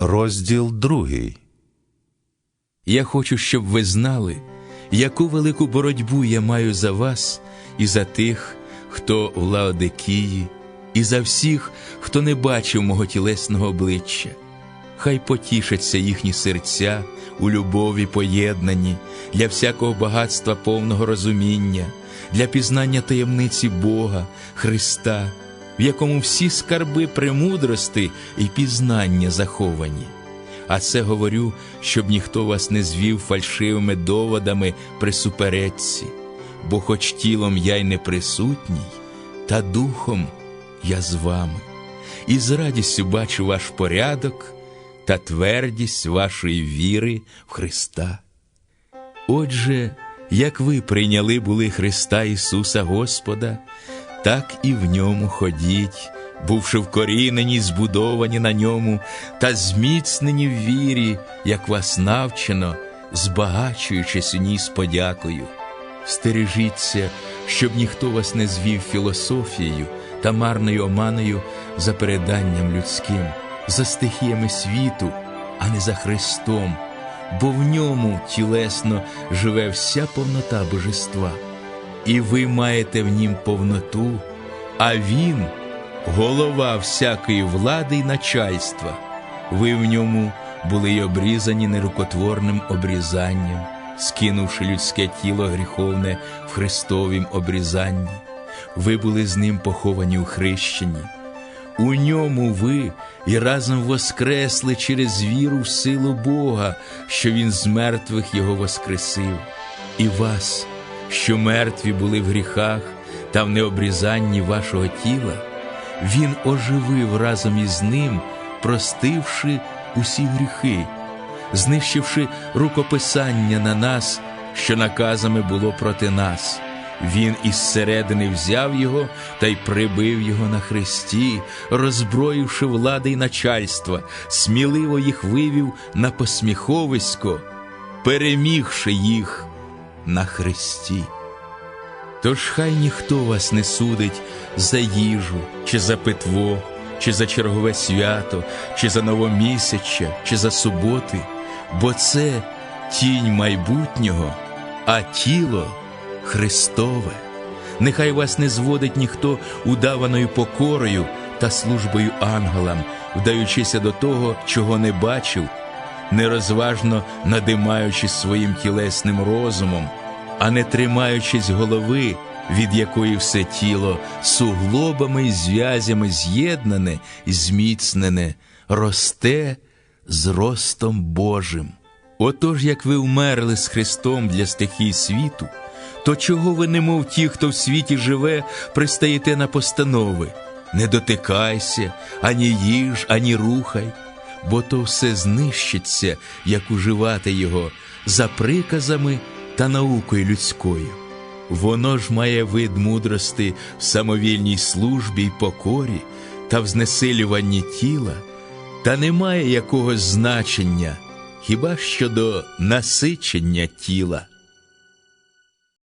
Розділ другий. Я хочу, щоб ви знали, яку велику боротьбу я маю за вас і за тих, хто в Лаодикії, і за всіх, хто не бачив мого тілесного обличчя. Хай потішаться їхні серця у любові поєднані для всякого багатства повного розуміння, для пізнання таємниці Бога, Христа, в якому всі скарби премудрости і пізнання заховані. А це говорю, щоб ніхто вас не звів фальшивими доводами при суперечці, бо хоч тілом я й не присутній, та духом я з вами, і з радістю бачу ваш порядок та твердість вашої віри в Христа. Отже, як ви прийняли були Христа Ісуса Господа, так і в ньому ходіть, бувши вкорінені, збудовані на ньому та зміцнені в вірі, як вас навчено, збагачуючись у ній з подякою. Стережіться, щоб ніхто вас не звів філософією та марною оманою за переданням людським, за стихіями світу, а не за Христом, бо в ньому тілесно живе вся повнота божества, і ви маєте в нім повноту, а Він голова всякої влади й начальства. Ви в ньому були й обрізані нерукотворним обрізанням, скинувши людське тіло гріховне в Христовім обрізанні. Ви були з ним поховані у хрещенні. У ньому ви і разом воскресли через віру в силу Бога, що Він з мертвих Його воскресив, і вас, що мертві були в гріхах та в необрізанні вашого тіла, Він оживив разом із ним, простивши усі гріхи, знищивши рукописання на нас, що наказами було проти нас. Він із середини взяв його та й прибив його на хресті, роззброївши влади й начальства, сміливо їх вивів на посміховисько, перемігши їх на хресті. Тож хай ніхто вас не судить за їжу, чи за питво, чи за чергове свято, чи за новомісяча, чи за суботи, бо це тінь майбутнього, а тіло Христове. Нехай вас не зводить ніхто удаваною покорою та службою ангелам, вдаючися до того, чого не бачив, нерозважно надимаючись своїм тілесним розумом, а не тримаючись голови, від якої все тіло суглобами й зв'язями з'єднане і зміцнене, росте з ростом Божим. Отож, як ви вмерли з Христом для стихій світу, то чого ви, немов ті, хто в світі живе, пристаєте на постанови? Не дотикайся, ані їж, ані рухай, бо то все знищиться, як уживати його за приказами та наукою людською. Воно ж має вид мудрости в самовільній службі й покорі та в знесилюванні тіла, та не має якогось значення хіба щодо насичення тіла.